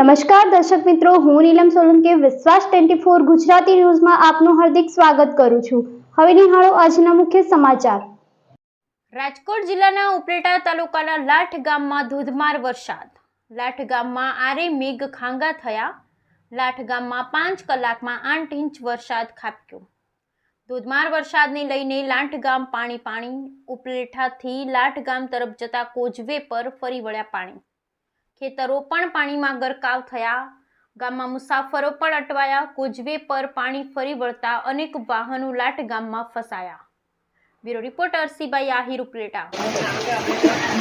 નમસ્કાર દર્શક મિત્રો, હું નીલમ સોલંકી, વિશ્વાસ ટ્વેન્ટી ફોર ગુજરાતી ન્યૂઝમાં આપનું હાર્દિક સ્વાગત કરું છું. હવે નિહાળો આજના મુખ્ય સમાચાર. રાજકોટ જિલ્લાના ઉપલેટા તાલુકાના લાઠ ગામમાં ધોધમાર વરસાદ. લાઠ ગામમાં આરે મેઘ ખાંગા થયા. લાઠ ગામમાં પાંચ કલાકમાં આઠ ઇંચ વરસાદ ખાબક્યો. ધોધમાર વરસાદને લઈને લાઠ ગામ પાણી પાણી ઉપલેઠાથી લાઠ ગામ તરફ જતા કોઝવે પર ફરી વળ્યા પાણી. ખેતરો પણ પાણીમાં ગરકાવ થયા. ગામમાં મુસાફરો પણ અટવાયા. કોઝવે પર પાણી ફરી વળતા અનેક વાહનો લાટ ગામમાં ફસાયા. Bureau reporter Sibai Ahir Upleta.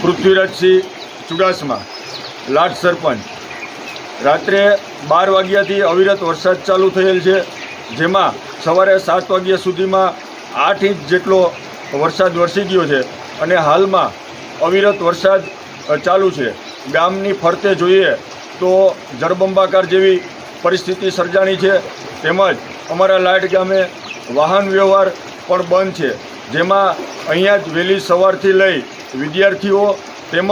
Prithvirajsinh Chudasama, લાટ સરપંચ. રાત્રે બાર વાગ્યાથી અવિરત વરસાદ ચાલુ થયેલ છે, જેમાં સવારે સાત વાગ્યા સુધીમાં આઠ ઇંચ જેટલો વરસાદ વરસી ગયો છે અને હાલમાં અવિરત વરસાદ ચાલુ છે. ગામની ફરતે જોઈએ તો જળબંબાકાર જેવી પરિસ્થિતિ સર્જાણી છે. તેમજ અમારા લાઇટ ગામે વાહન વ્યવહાર પણ બંધ છે. જેમાં અહીંયા જ વહેલી સવારથી લઈ વિદ્યાર્થીઓ તેમજ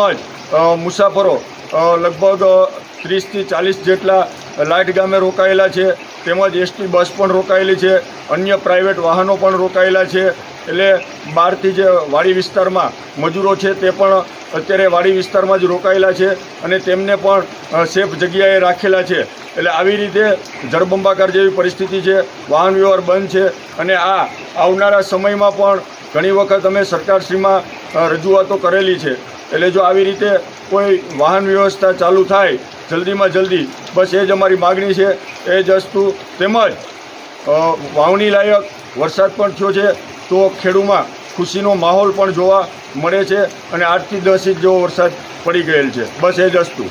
મુસાફરો લગભગ ત્રીસથી ચાલીસ જેટલા લાઇટ ગામે રોકાયેલા છે. તેમજ એસટી બસ પણ રોકાયેલી છે. અન્ય પ્રાઇવેટ વાહનો પણ રોકાયેલા છે. એટલે બહારથી જે વાડી વિસ્તારમાં મજૂરો છે તે પણ અત્યારે વાડી વિસ્તારમાં જ રોકાયેલા છે અને તેમને પણ સેફ જગ્યાએ રાખેલા છે. એટલે આવી રીતે જળબંબાકાર જેવી પરિસ્થિતિ છે, વાહન વ્યવહાર બંધ છે અને આ આવનારા સમયમાં પણ ઘણી વખત અમે સરકારશ્રીમાં રજૂઆતો કરેલી છે. એટલે જો આવી રીતે કોઈ વાહન વ્યવસ્થા ચાલુ થાય, જલ્દીમાં જલ્દી, બસ એ જ અમારી માગણી છે, એ જ વસ્તુ તેમજ વાવણી લાયક વરસાદ પણ થયો છે. તો ખેડૂમાં ખુશીનો માહોલ પણ જોવા મળે છે અને આઠથી દસ ઇંચ જેવો વરસાદ પડી ગયેલ છે. બસ એ જ વસ્તુ.